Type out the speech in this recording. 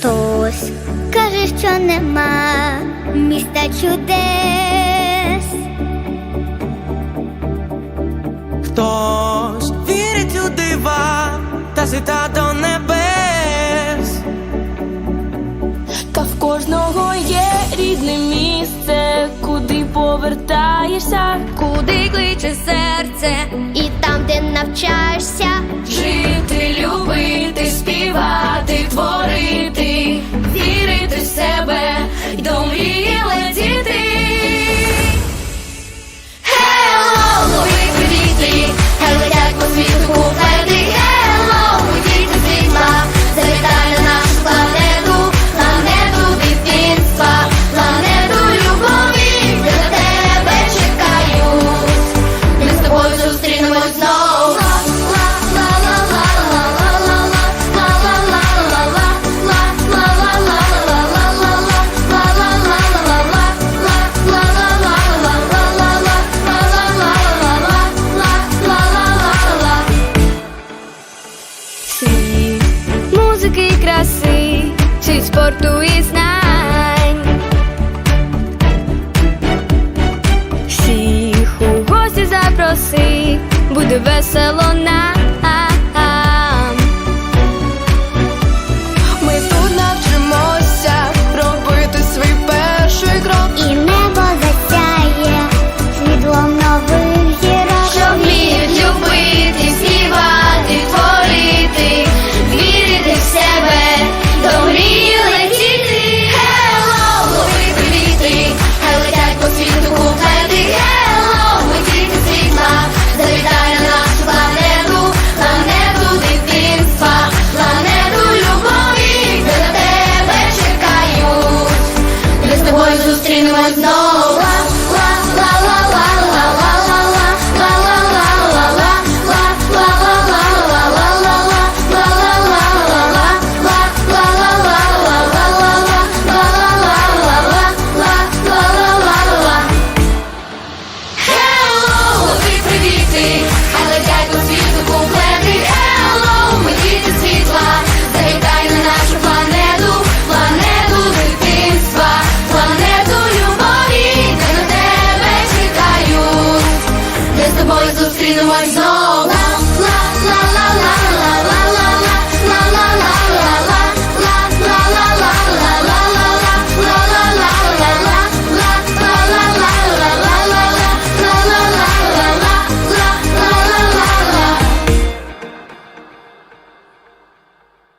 Хтось каже, що нема міста чудес. Хтось вірить у дива та зліта до небес. Та в кожного є рідне місце, куди повертаєшся, Куди кличе серце, і там, де навчаєшся, жити, любити, співати, творити, зустрінемось знову. Музики і краси, світ спорту і знань. Запроси, буде весело нам. when was known. three, the one's all